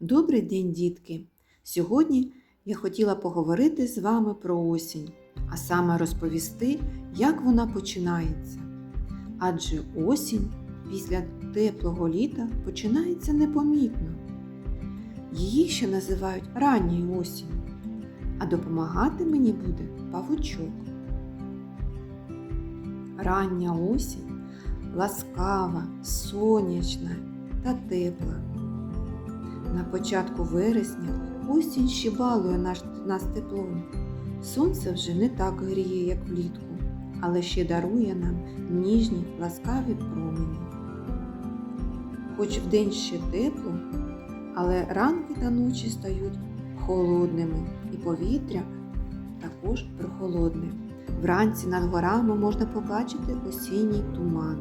Добрий день, дітки! Сьогодні я хотіла поговорити з вами про осінь, а саме розповісти, як вона починається. Адже осінь після теплого літа починається непомітно. Її ще називають ранньою осінню, а допомагати мені буде павучок. Рання осінь ласкава, сонячна та тепла. На початку вересня осінь ще балує наш, нас теплом. Сонце вже не так гріє, як влітку, але ще дарує нам ніжні ласкаві промені. Хоч вдень ще тепло, але ранки та ночі стають холодними, і повітря також прохолодне. Вранці над горами можна побачити осінній туман.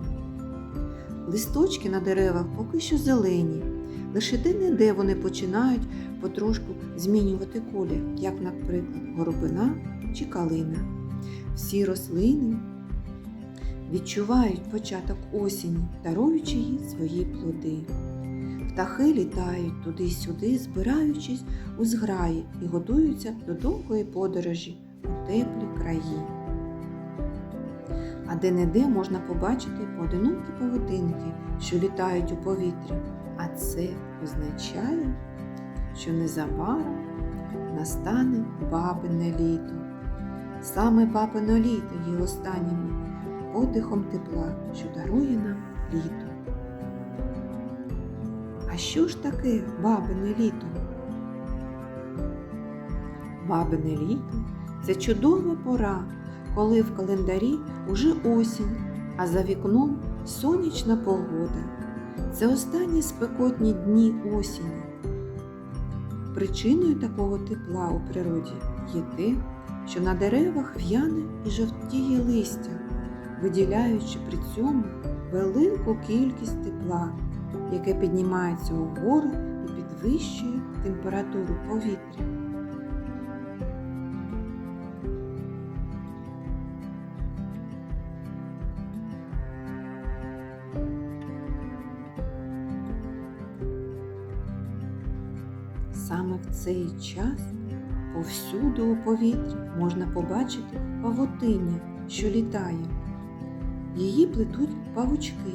Листочки на деревах поки що зелені, лише де-не-де вони починають потрошку змінювати колір, як, наприклад, горобина чи калина. Всі рослини відчувають початок осені, даруючи їй свої плоди. Птахи літають туди-сюди, збираючись у зграї і готуються до довгої подорожі у теплі краї. А де-не-де можна побачити поодинокі павутинки, що літають у повітрі. А це означає, що незабаром настане бабине літо. Саме бабине літо є останнім подихом тепла, що дарує нам літо. А що ж таке бабине літо? Бабине літо це чудова пора, коли в календарі уже осінь, а за вікном сонячна погода. Це останні спекотні дні осені. Причиною такого тепла у природі є те, що на деревах в'яне і жовтіє листя, виділяючи при цьому велику кількість тепла, яке піднімається угору і підвищує температуру повітря. Саме в цей час повсюду у повітрі можна побачити павутиння, що літає. Її плетуть павучки.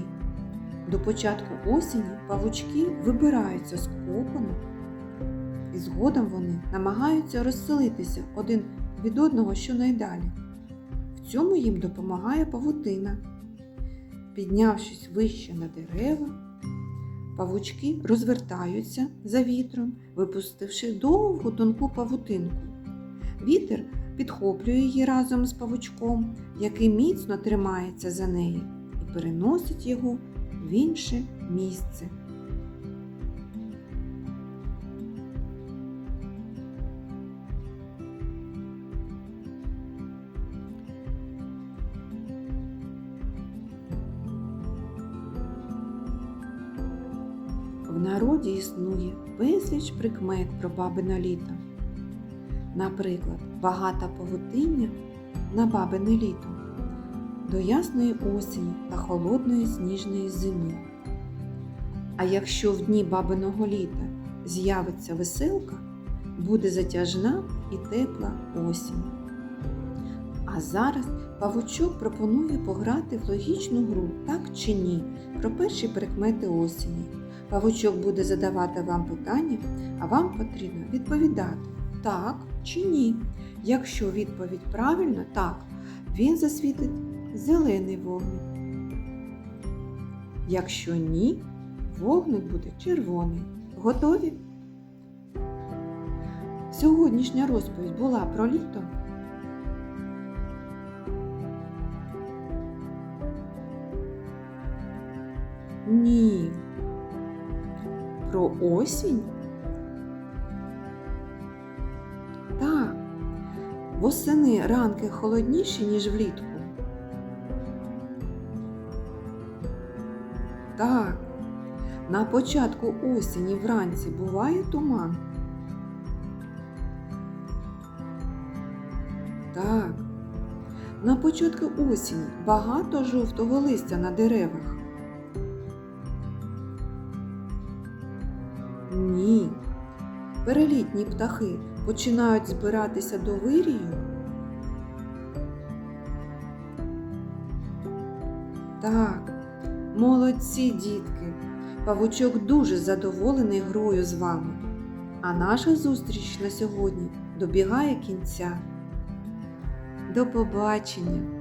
До початку осені павучки вибираються з кокону, і згодом вони намагаються розселитися один від одного щонайдалі. В цьому їм допомагає павутина. Піднявшись вище на дерева, Павучки розвертаються за вітром, випустивши довгу тонку павутинку. Вітер підхоплює її разом з павучком, який міцно тримається за неї, і переносить його в інше місце. Народі існує безліч прикмет про бабине літо. Наприклад, багата павутиння на бабине літо до ясної осені та холодної сніжної зими. А якщо в дні бабиного літа з'явиться веселка, буде затяжна і тепла осінь. А зараз павучок пропонує пограти в логічну гру, так чи ні, про перші прикмети осені. Павучок буде задавати вам питання, а вам потрібно відповідати так чи ні. Якщо відповідь правильна, так, він засвітить зелений вогник. Якщо ні, вогник буде червоний. Готові? Сьогоднішня розповідь була про літо. Ні. Про осінь? Так. Восени ранки холодніші, ніж влітку. Так. На початку осені вранці буває туман. Так. На початку осені багато жовтого листя на деревах. Ні, перелітні птахи починають збиратися до вирію? Так, молодці дітки. Павучок дуже задоволений грою з вами. А наша зустріч на сьогодні добігає кінця. До побачення!